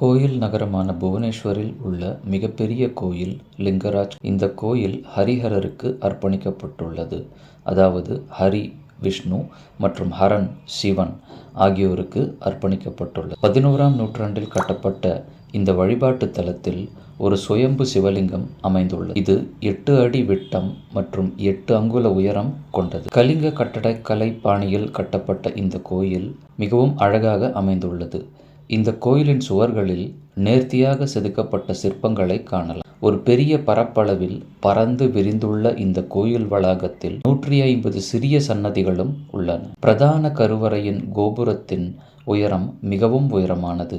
கோயில் நகரமான புவனேஸ்வரில் உள்ள மிகப்பெரிய கோயில் லிங்கராஜ். இந்த கோயில் ஹரிஹரருக்கு அர்ப்பணிக்கப்பட்டுள்ளது. அதாவது ஹரி விஷ்ணு மற்றும் ஹரன் சிவன் ஆகியோருக்கு அர்ப்பணிக்கப்பட்டுள்ளது. பதினோராம் நூற்றாண்டில் கட்டப்பட்ட இந்த வழிபாட்டு தலத்தில் ஒரு சுயம்பு சிவலிங்கம் அமைந்துள்ளது. இது எட்டு அடி விட்டம் மற்றும் எட்டு அங்குல உயரம் கொண்டது. கலிங்க கட்டடக்கலை பாணியில் கட்டப்பட்ட இந்த கோயில் மிகவும் அழகாக அமைந்துள்ளது. இந்த கோயிலின் சுவர்களில் நேர்த்தியாக செதுக்கப்பட்ட சிற்பங்களை காணலாம். ஒரு பெரிய பரப்பளவில் பறந்து விரிந்துள்ள இந்த கோயில் வளாகத்தில் நூற்றி ஐம்பது சிறிய சன்னதிகளும் உள்ளன. பிரதான கருவறையின் கோபுரத்தின் உயரம் மிகவும் உயரமானது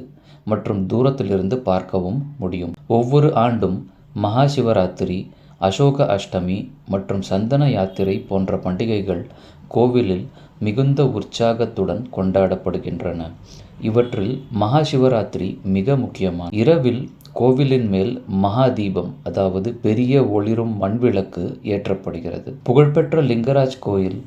மற்றும் தூரத்திலிருந்து பார்க்கவும் முடியும். ஒவ்வொரு ஆண்டும் மகா சிவராத்திரி அசோக அஷ்டமி மற்றும் சந்தன யாத்திரை போன்ற பண்டிகைகள் கோவிலில் மிகுந்த உற்சாகத்துடன் கொண்டாடப்படுகின்றன. இவற்றில் மகா சிவராத்திரி மிக முக்கியமான இரவில் கோவிலின் மேல் மகா தீபம் அதாவது பெரிய ஒளிரும் மண்விளக்கு ஏற்றப்படுகிறது. புகழ்பெற்ற லிங்கராஜ் கோயில்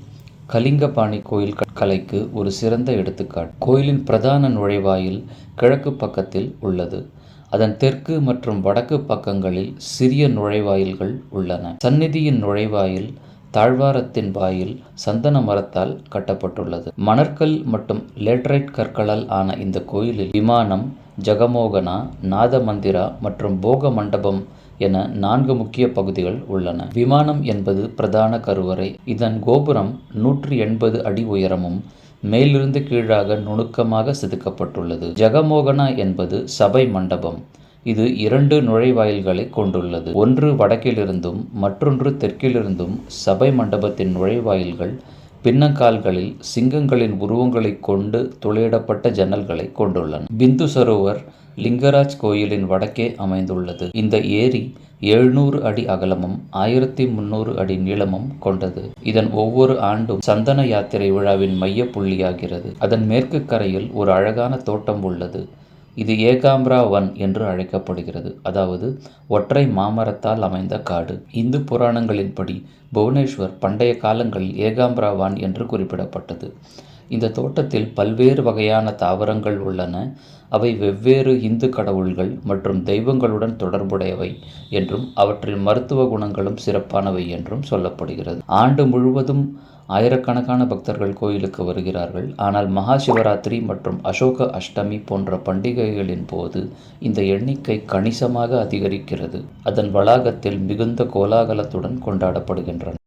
கலிங்கபாணி கோயில் கலைக்கு ஒரு சிறந்த எடுத்துக்காட்டு. கோயிலின் பிரதான நுழைவாயில் கிழக்கு பக்கத்தில் உள்ளது. அதன் தெற்கு மற்றும் வடக்கு பக்கங்களில் சிறிய நுழைவாயில்கள் உள்ளன. சந்நிதியின் நுழைவாயில் தாழ்வாரத்தின் வாயில் சந்தன மரத்தால் கட்டப்பட்டுள்ளது. மணற்கல் மற்றும் லேட்ரைட் கற்களால் ஆன இந்த கோயிலில் விமானம் ஜகமோகனா நாத மந்திரா மற்றும் போக மண்டபம் என நான்கு முக்கிய பகுதிகள் உள்ளன. விமானம் என்பது பிரதான கருவறை. இதன் கோபுரம் நூற்றி எண்பது அடி உயரமும் மேலிருந்து கீழாக நுணுக்கமாக செதுக்கப்பட்டுள்ளது. ஜெகமோகனா என்பது சபை மண்டபம். இது இரண்டு நுழைவாயில்களை கொண்டுள்ளது. ஒன்று வடக்கிலிருந்தும் மற்றொன்று தெற்கிலிருந்தும் சபை மண்டபத்தின் நுழைவாயில்கள் பின்னங்கால்களில் சிங்கங்களின் உருவங்களை கொண்டு துளையிடப்பட்ட ஜன்னல்களை கொண்டுள்ளன. பிந்து சரோவர் லிங்கராஜ் கோயிலின் வடக்கே அமைந்துள்ளது. இந்த ஏரி எழுநூறு அடி அகலமும் ஆயிரத்தி முன்னூறு அடி நீளமும் கொண்டது. இதன் ஒவ்வொரு ஆண்டும் சந்தன யாத்திரை விழாவின் மைய புள்ளியாகிறது. அதன் மேற்கு கரையில் ஒரு அழகான தோட்டம் உள்ளது. இது ஏகாம்பரா வன் என்று அழைக்கப்படுகிறது. அதாவது ஒற்றை மாமரத்தால் அமைந்த காடு. இந்து புராணங்களின்படி புவனேஸ்வர் பண்டைய காலங்களில் ஏகாம்பரா வான் என்று குறிப்பிடப்பட்டது. இந்த தோட்டத்தில் பல்வேறு வகையான தாவரங்கள் உள்ளன. அவை வெவ்வேறு இந்து கடவுள்கள் மற்றும் தெய்வங்களுடன் தொடர்புடையவை என்றும் அவற்றின் மருத்துவ குணங்களும் சிறப்பானவை என்றும் சொல்லப்படுகிறது. ஆண்டு முழுவதும் ஆயிரக்கணக்கான பக்தர்கள் கோயிலுக்கு வருகிறார்கள். ஆனால் மகா சிவராத்திரி மற்றும் அசோக அஷ்டமி போன்ற பண்டிகைகளின் போது இந்த எண்ணிக்கை கணிசமாக அதிகரிக்கிறது. அதன் வளாகத்தில் மிகுந்த கோலாகலத்துடன் கொண்டாடப்படுகின்றன.